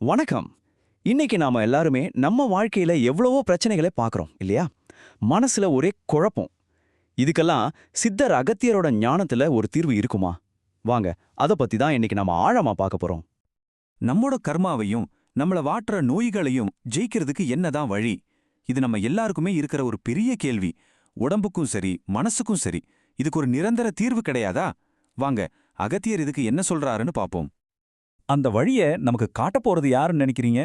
வணக்கம். இன்னைக்கு நாம எல்லாருமே நம்ம வாழ்க்கையில எவ்வளவோ பிரச்சனைகளை பார்க்குறோம் இல்லையா? மனசுல ஒரே குழப்பம். இதுக்கெல்லாம் சித்தர் அகத்தியரோட ஞானத்துல ஒரு தீர்வு இருக்குமா? வாங்க அத பத்தி தான் இன்னைக்கு நாம ஆழமா பார்க்க போறோம். நம்மோட கர்மாவையும் நம்மள வாட்டுற நோய்களையும் ஜெயிக்கிறதுக்கு என்னதான் வழி? இது நம்ம எல்லாருக்குமே இருக்கிற ஒரு பெரிய கேள்வி. உடம்புக்கும் சரி மனசுக்கும் சரி. இதுக்கு ஒரு நிரந்தர தீர்வு கிடையாதா? வாங்க அகத்தியர் இதுக்கு என்ன சொல்றாருன்னு பாப்போம் அந்த வழிய நமக்கு காட்டப் போறது யாருன்னு நினைக்கிறீங்க?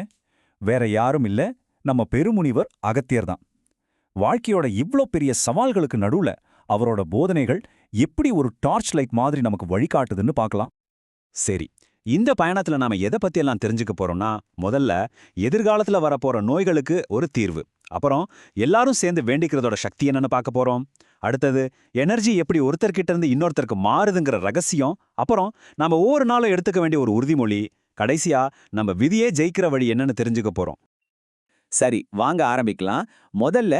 வேற யாரும் இல்ல. நம்ம பெருமுனிவர் அகத்தியர் தான். வாழ்க்கையோட இவ்ளோ பெரிய சவால்களுக்கு நடுவுல அவரோட போதனைகள் எப்படி ஒரு டார்ச் லைட் மாதிரி நமக்கு வழிகாட்டுதுன்னு பார்க்கலாம். சரி இந்த பயணத்துல நாம எதை பத்தியெல்லாம் தெரிஞ்சுக்க போறோம்னா முதல்ல எதிர்காலத்துல வரப்போற நோய்களுக்கு ஒரு தீர்வு. அப்புறம் எல்லாரும் சேர்ந்து வேண்டிக்கிறதோட சக்தி என்னன்னு பார்க்க போறோம். அடுத்தது எனர்ஜி எப்படி ஒருத்தர்கிட்ட இருந்து இன்னொருத்தருக்கு மாறுதுங்கிற ரகசியம் அப்புறம் நாம ஒவ்வொரு நாளும் எடுத்துக்க வேண்டிய ஒரு உறுதிமொழி கடைசியா நம்ம விதியே ஜெயிக்கிற வழி என்னன்னு தெரிஞ்சுக்க போறோம். சரி வாங்க ஆரம்பிக்கலாம். முதல்ல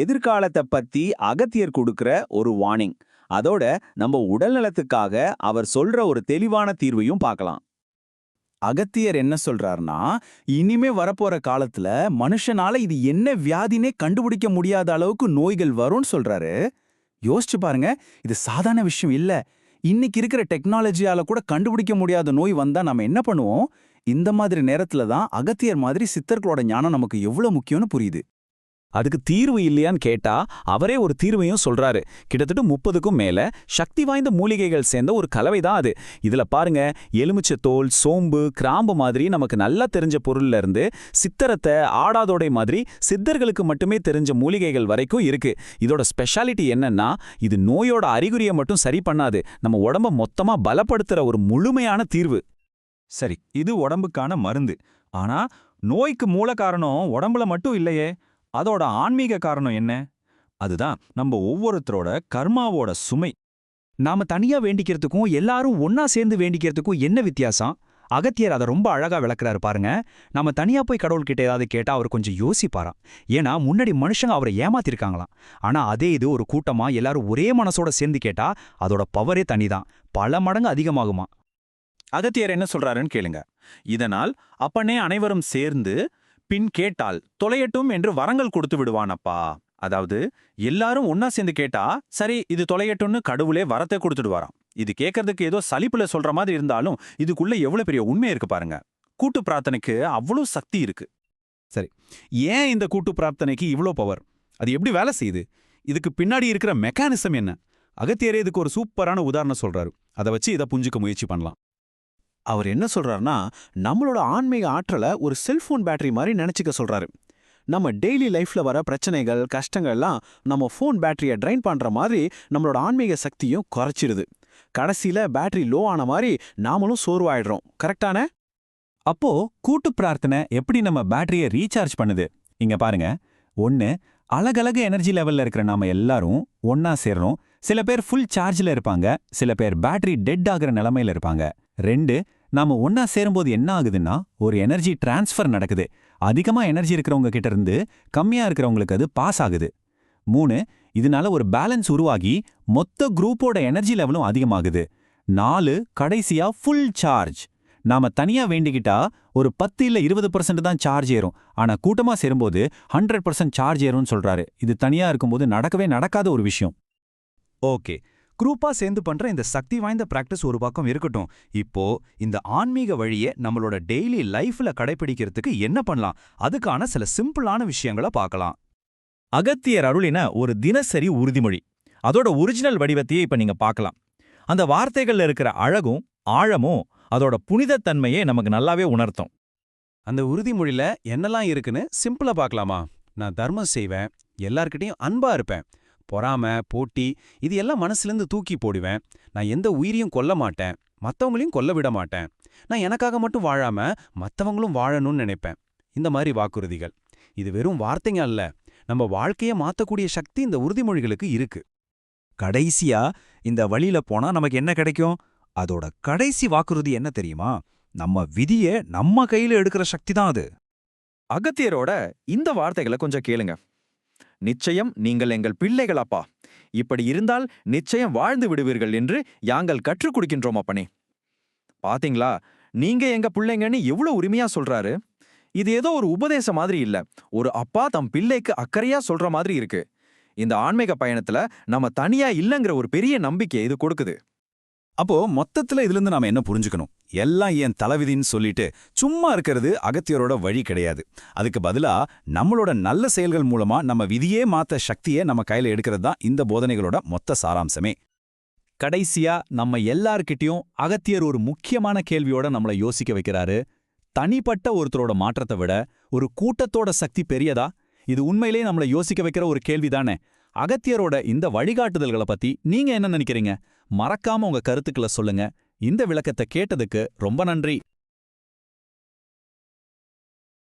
எதிர்காலத்தை பத்தி அகத்தியர் கொடுக்கிற ஒரு வார்னிங் அதோட நம்ம உடல்நலத்துக்காக அவர் சொல்ற ஒரு தெளிவான தீர்வையும் பார்க்கலாம். அகத்தியர் என்ன சொல்றாருன்னா இனிமே வரப்போற காலத்துல மனுஷனால இது என்ன வியாதினே கண்டுபிடிக்க முடியாத அளவுக்கு நோய்கள் வரும்னு சொல்றாரு. யோசிச்சு பாருங்க இது சாதாரண விஷயம் இல்ல. இன்னைக்கு இருக்கிற டெக்னாலஜியால கூட கண்டுபிடிக்க முடியாத நோய் வந்தா நம்ம என்ன பண்ணுவோம்? இந்த மாதிரி நேரத்துல தான் அகத்தியர் மாதிரி சித்தர்களோட ஞானம் நமக்கு எவ்வளவு முக்கியம்னு புரியுது. அதுக்கு தீர்வு இல்லையான்னு கேட்டா அவரே ஒரு தீர்வையும் சொல்றாரு. கிட்டத்தட்ட முப்பதுக்கும் மேல சக்தி வாய்ந்த மூலிகைகள் சேர்ந்த ஒரு கலவை தான் அது. இதுல பாருங்க எலுமிச்சத்தோல் சோம்பு கிராம்பு மாதிரி நமக்கு நல்லா தெரிஞ்ச பொருள்ல இருந்து சித்தரத்தை ஆடாதோடை மாதிரி சித்தர்களுக்கு மட்டுமே தெரிஞ்ச மூலிகைகள் வரைக்கும் இருக்கு. இதோட ஸ்பெஷாலிட்டி என்னன்னா இது நோயோட அறிகுறியை மட்டும் சரி பண்ணாது. நம்ம உடம்ப மொத்தமா பலப்படுத்துற ஒரு முழுமையான தீர்வு. சரி இது உடம்புக்கான மருந்து. ஆனா நோய்க்கு மூல காரணம் உடம்புல மட்டும் இல்லையே. அதோட ஆன்மீக காரணம் என்ன? அதுதான் நம்ம ஒவ்வொருத்தரோட கர்மாவோட சுமை. நாம தனியா வேண்டிக்கிறதுக்கும் எல்லாரும் ஒன்னா சேர்ந்து வேண்டிக்கிறதுக்கும் என்ன வித்தியாசம்? அகத்தியர் அதை ரொம்ப அழகா விளக்குறாரு பாருங்க. நாம தனியா போய் கடவுள்கிட்ட ஏதாவது கேட்டா அவர் கொஞ்சம் யோசிப்பாராம். ஏன்னா முன்னாடி மனுஷங்க அவரை ஏமாத்திருக்காங்களாம். ஆனா அதே இது ஒரு கூட்டமா எல்லாரும் ஒரே மனசோட சேர்ந்து கேட்டா அதோட பவரே தனிதான். பல மடங்கு அதிகமாகுமா அகத்தியர் என்ன சொல்றாருன்னு கேளுங்க. இதனால் அப்பனே அனைவரும் சேர்ந்து பின் கேட்டால் தொலையட்டும் என்று வரங்கள் கொடுத்து விடுவானப்பா. அதாவது எல்லாரும் ஒன்னா சேர்ந்து கேட்டா சரி இது தொலையட்டும்னு கடவுளே வரத்தை கொடுத்துடுவாராம். இது கேட்கறதுக்கு ஏதோ சலிப்புல சொல்ற மாதிரி இருந்தாலும் இதுக்குள்ள எவ்வளவு பெரிய உண்மை இருக்கு பாருங்க. கூட்டு பிரார்த்தனைக்கு அவ்வளவு சக்தி இருக்கு. சரி ஏன் இந்த கூட்டு பிரார்த்தனைக்கு இவ்ளோ பவர் அது எப்படி வேலை செய்யுது? இதுக்கு பின்னாடி இருக்கிற மெக்கானிசம் என்ன? அகத்தியரே இதுக்கு ஒரு சூப்பரான உதாரணம் சொல்றாரு. அதை வச்சு இதை புஞ்சுக்க முயற்சி பண்ணலாம். அவர் என்ன சொல்றாருன்னா நம்மளோட ஆன்மீக ஆற்றலை ஒரு செல்போன் பேட்டரி மாதிரி நினைச்சுக்க சொல்றாரு. நம்ம டெய்லி லைஃப்ல வர பிரச்சனைகள் கஷ்டங்கள்லாம் நம்ம ஃபோன் பேட்டரியை ட்ரைன் பண்ற மாதிரி நம்மளோட ஆன்மீக சக்தியும் குறைச்சிருது. கடைசியில பேட்டரி லோ ஆன மாதிரி நாமளும் சோர்வாயிடுறோம். கரெக்டான அப்போ கூட்டு பிரார்த்தனை எப்படி நம்ம பேட்டரியை ரீசார்ஜ் பண்ணுது? இங்க பாருங்க. ஒன்று அழகழகு எனர்ஜி லெவல்ல இருக்கிற நாம எல்லாரும் ஒன்னா சேர்றோம் சில பேர் ஃபுல் சார்ஜ்ல இருப்பாங்க. சில பேர் பேட்டரி டெட் ஆகுற நிலமையில இருப்பாங்க. ரெண்டு நாம ஒன்னா சேரும்போது என்ன ஆகுதுன்னா ஒரு எனர்ஜி டிரான்ஸ்ஃபர் நடக்குது. அதிகமா எனர்ஜி இருக்கிறவங்க கிட்ட இருந்து கம்மியா இருக்கிறவங்களுக்கு அது பாஸ் ஆகுது. மூணு இதனால ஒரு பேலன்ஸ் உருவாகி மொத்த குரூப்போட எனர்ஜி லெவலும் அதிகமாகுது. நாலு கடைசியா ஃபுல் சார்ஜ் நாம தனியா வேண்டிக்கிட்டா ஒரு பத்து இல்ல இருபது பர்சன்ட் தான் சார்ஜ் ஏறும். ஆனா கூட்டமா சேரும்போது ஹண்ட்ரட் பர்சன்ட் சார்ஜ் ஏறும்னு சொல்றாரு. இது தனியா இருக்கும்போது நடக்கவே நடக்காத ஒரு விஷயம். ஓகே. குரூப்பா சேர்ந்து பண்ற இந்த சக்தி வாய்ந்த பிராக்டிஸ் ஒரு பக்கம் இருக்கட்டும். இப்போ இந்த ஆன்மீக வழியை நம்மளோட டெய்லி லைஃப்ல கடைபிடிக்கிறதுக்கு என்ன பண்ணலாம்? அதுக்கான சில சிம்பிளான விஷயங்களை பார்க்கலாம். அகத்தியர் அருளின ஒரு தினசரி உறுதிமொழி. அதோட ஒரிஜினல் வடிவத்தையே இப்ப நீங்க பார்க்கலாம். அந்த வார்த்தைகள்ல இருக்கிற அழகும் ஆழமும் அதோட புனிதத்தன்மையே நமக்கு நல்லாவே உணர்த்தும். அந்த உறுதிமொழியில என்னெல்லாம் இருக்குன்னு சிம்பிளா பார்க்கலாமா? நான் தர்மம் செய்வேன் எல்லார்கிட்டையும் அன்பா இருப்பேன். பொறாம போட்டி இது எல்லாம் மனசுலேருந்து தூக்கி போடுவேன். நான் எந்த உயிரையும் கொல்ல மாட்டேன். மத்தவங்களையும் கொல்ல விட மாட்டேன். நான் எனக்காக மட்டும் வாழாம மத்தவங்களும் வாழணும்னு நினைப்பேன். இந்த மாதிரி வாக்குறுதிகள். இது வெறும் வார்த்தைங்க அல்ல. நம்ம வாழ்க்கையை மாத்தக்கூடிய சக்தி இந்த உறுதிமொழிகளுக்கு இருக்கு. கடைசியா இந்த வழியில போனா நமக்கு என்ன கிடைக்கும்? அதோட கடைசி வாக்குறுதி என்ன தெரியுமா? நம்ம விதிய நம்ம கையில எடுக்கிற சக்தி தான் அது. அகத்தியரோட இந்த வார்த்தைகளை கொஞ்சம் கேளுங்க. நிச்சயம் நீங்கள் எங்கள் பிள்ளைகள் அப்பா இப்படி இருந்தால் நிச்சயம் வாழ்ந்து விடுவீர்கள் என்று யாங்கள் கற்றுக் கொடுக்கின்றோம் அப்பனே. பாத்தீங்களா? நீங்க எங்க பிள்ளைங்கன்னு எவ்வளவு உரிமையா சொல்றாரு. இது ஏதோ ஒரு உபதேசம் மாதிரி இல்ல. ஒரு அப்பா தம் பிள்ளைக்கு அக்கறையா சொல்ற மாதிரி இருக்கு. இந்த ஆன்மீக பயணத்துல நம்ம தனியா இல்லங்கிற ஒரு பெரிய நம்பிக்கை இது கொடுக்குது. அப்போ மொத்தத்துல இதுல இருந்து நாம என்ன புரிஞ்சுக்கணும்? எல்லாம் என் தலைவிதின்னு சொல்லிட்டு சும்மா இருக்கிறது அகத்தியரோட வழி கிடையாது. அதுக்கு பதிலா நம்மளோட நல்ல செயல்கள் மூலமா நம்ம விதியே மாத்த சக்தியை நம்ம கையில எடுக்கிறது தான் இந்த போதனைகளோட மொத்த சாராம்சமே. கடைசியா நம்ம எல்லார்கிட்டயும் அகத்தியர் ஒரு முக்கியமான கேள்வியோட நம்மள யோசிக்க வைக்கிறாரு. தனிப்பட்ட ஒருத்தரோட மாற்றத்தை விட ஒரு கூட்டத்தோட சக்தி பெரியதா? இது உண்மையிலேயே நம்மள யோசிக்க வைக்கிற ஒரு கேள்விதானே. அகத்தியரோட இந்த வழிகாட்டுதல்களை பத்தி நீங்க என்ன நினைக்கிறீங்க? மறக்காம உங்க கருத்துக்களை சொல்லுங்க. இந்த விளக்கத்தை கேட்டதுக்கு ரொம்ப நன்றி.